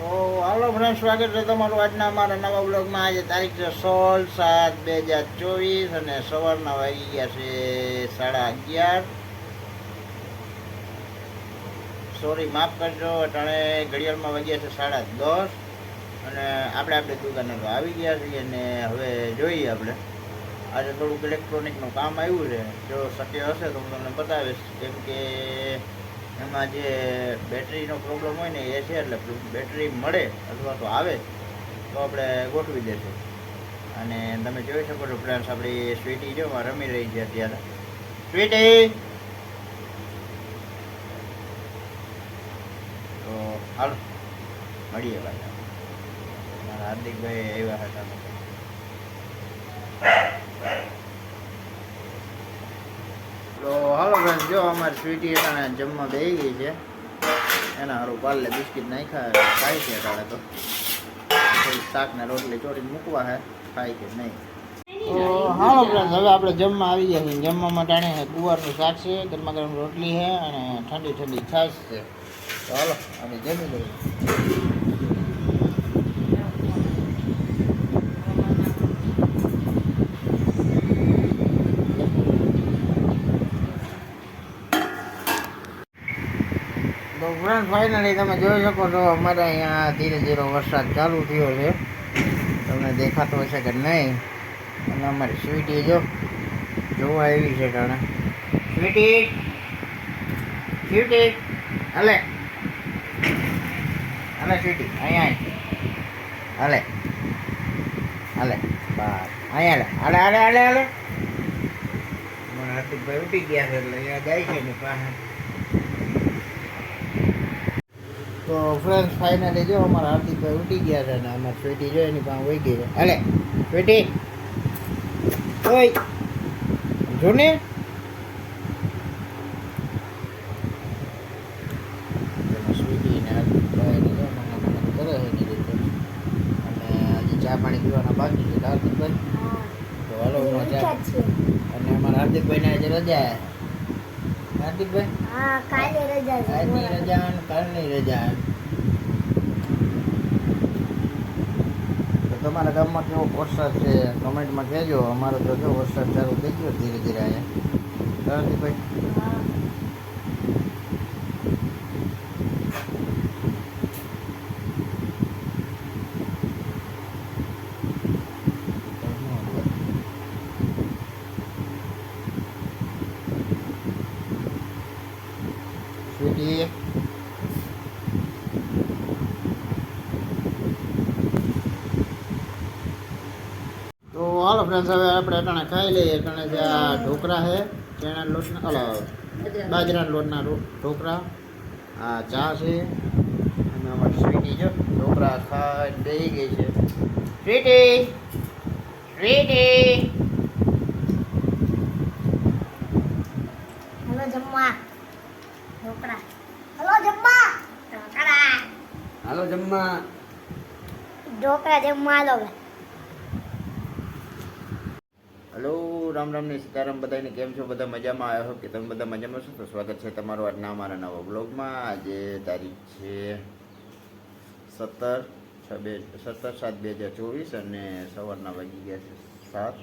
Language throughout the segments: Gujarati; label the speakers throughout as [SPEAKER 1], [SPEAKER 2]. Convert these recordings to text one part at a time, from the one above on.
[SPEAKER 1] તો હાલો ફ્રેન્ડ સ્વાગત છે તમારું આજના અમારા નવા બ્લોગમાં આજે તારીખ છે સોળ સાત બે હજાર ચોવીસ અને સવારના વાગી ગયા છે સાડા અગિયાર. સોરી માફ કરજો, અટાણે ઘડિયાળમાં વાગ્યા છે સાડા દસ અને આપણે આપણે દુકાને તો આવી ગયા છીએ અને હવે જોઈએ આપણે. આજે થોડુંક ઇલેક્ટ્રોનિકનું કામ આવ્યું છે. જો શક્ય હશે તો હું તમને બતાવીશ. કેમ કે એમાં જે બેટરીનો પ્રોબ્લેમ હોય ને એ છે એટલે બેટરી મળે અથવા તો આવે, તો આપણે ગોઠવી દેશું. અને તમે જોઈ શકો છો ફ્રેન્ડ્સ, આપણી સ્વીટી જો રમી રહી છે અત્યારે. સ્વીટી! તો હાલો, મળીએ પાછા. મારા હાર્દિકભાઈ આવ્યા હતા તો હાલો ફ્રેન્ડ જો અમારી સ્વીટી અટાણે જમવા બેસી ગઈ છે. એના હારું પાલે બિસ્કિટ નાખ્યા ખાય છે અટાણે તો. થોડીક શાક ને રોટલી ચોરીને મૂકવા હે. ખાય કે નહીં. તો હાલો ફ્રેન્ડ હવે આપણે જમવા આવી ગયા છીએ. જમવામાં ટાણે ગુવારનું શાક છે ગરમા ગરમ રોટલી છે અને ઠંડી ઠંડી છાશ છે. તો હાલો અમે જમી લઈએ. તો ફ્રેન્ડ ફાઇનલી તમે જોઈ શકો છો, અમારે અહીંયા ધીરે ધીરે વરસાદ ચાલુ થયો છે. તમને દેખાતો હશે કે નહીં, અને અમારી સ્વીટી જો જોવા આવી છે જાણે સ્વીટી સ્વીટી, હલે. હલે સ્વીટી, અહીંયા હલે હાલે. હાલે બસ અહીંયા હાલે. હાલે હાલે હાલે મને હાર્દિકભાઈ ઉઠી ગયા છે એટલે અહીંયા જાય છે ને પાસે તો ફ્રેન્ડ ફાઇનલી જો અમારા હાર્દિકભાઈ ઉઠી ગયા છે ને અમારી સ્વીટી જો એની પાસે વહી ગઈ છે. હાલે સ્વીટી. ઓય જો ને ચા પાણી પીવાના બાકી છે. હાર્દિકભાઈ? તો હાલો અને અમારા હાર્દિકભાઈને આજે રજા હાર્દિકભાઈ?
[SPEAKER 2] હા કાલે રજા છે.
[SPEAKER 1] આજની રજા અને કાલની રજા. તો તમારા ગામમાં કેવો વરસાદ છે? કમેન્ટમાં કહેજો. અમારો તો જો વરસાદ ચાલુ થઈ ગયો ધીરે ધીરે અહીંયા. હાર્દિકભાઈ?
[SPEAKER 2] હા.
[SPEAKER 1] તો હાલો ફ્રેન્ડ્સ હવે આપણે અટાણે ખાઈ લઈએ. અટાણે જે આ ઢોકળા છે, ચણા લોટના ઓલા બાજરાના લોટના ઢોકરા. આ ચા છે, અને અમારી સ્વીટી જો ઢોકળા ખાઈ દઈ ગઈ છે. Sweety Sweety.
[SPEAKER 2] જમવા ઢોકળા હલો જમવા ઢોકળા
[SPEAKER 3] હાલો જમવા
[SPEAKER 2] ઢોકળા જમવા હાલો હવે.
[SPEAKER 1] હલો રામ ને સીતારામ બધાને કેમ છો? બધા મજામાં આવ્યા હો કે તમે બધા મજામાં છો? તો સ્વાગત છે તમારું આજના અમારા નવા બ્લોગમાં આજે તારીખ છે સત્તર છ બે સત્તર સાત બે હજાર ચોવીસ અને સવારના વાગી ગયા છે સાત.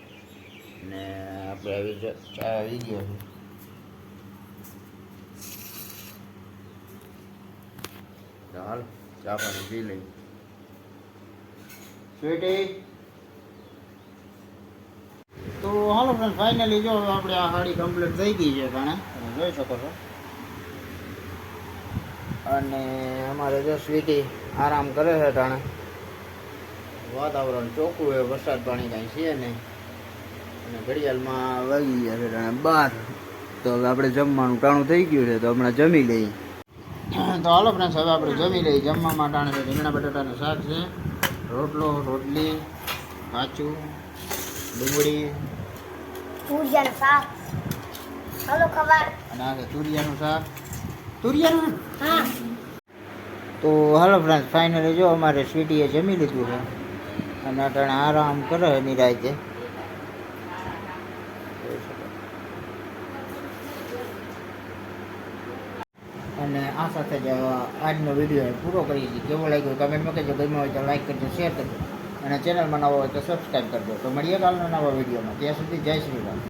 [SPEAKER 1] ને આપણે આવી આવી ગયા છે. હાલ ચા પાણી પી લઈ તો હાલો ફ્રેન્ડ ફાઇનલી જો આપણે આ સાડી કમ્પ્લીટ થઈ ગઈ છે કાણે તમે જોઈ શકો છો. અને અમારે જો સ્વીટી આરામ કરે છે ટાણે. વાતાવરણ ચોખ્ખું છે, વરસાદ પાણી કાંઈ છે નહીં. અને ઘડિયાળમાં વાગી ગયા છે ટાણે બાર. તો હવે આપણે જમવાનું ટાણું થઈ ગયું છે, તો હમણાં જમી લઈએ. તો હાલો ફ્રેન્ડ્સ હવે આપણે જમી લઈએ. જમવામાં માટે તો રીંગણા બટાટાનું શાક છે. રોટલો રોટલી કાચું ડુંગળી.
[SPEAKER 2] તુરિયાનું શાક. હલો ખબર.
[SPEAKER 1] છે તુરિયાનું શાક. તુરિયાનું?
[SPEAKER 2] હા.
[SPEAKER 1] તો હાલો ફ્રેન્ડ ફાઇનલી જો અમારે સ્વીટીએ જમી લીધું છે. અને અટાણે આરામ કરે નિરાયતે અને આ સાથે જ આજનો વીડિયો પૂરો કરીએ છીએ. કેવો લાગ્યો કમેન્ટમાં કહેજો. ગમ્યો હોય તો લાઈક કરજો શેર કરજો. અને ચેનલમાં નવો હોય તો સબસ્ક્રાઈબ કરજો. તો મળીએ કાલના નવા વિડીયોમાં. ત્યાં સુધી જય શ્રી રામ.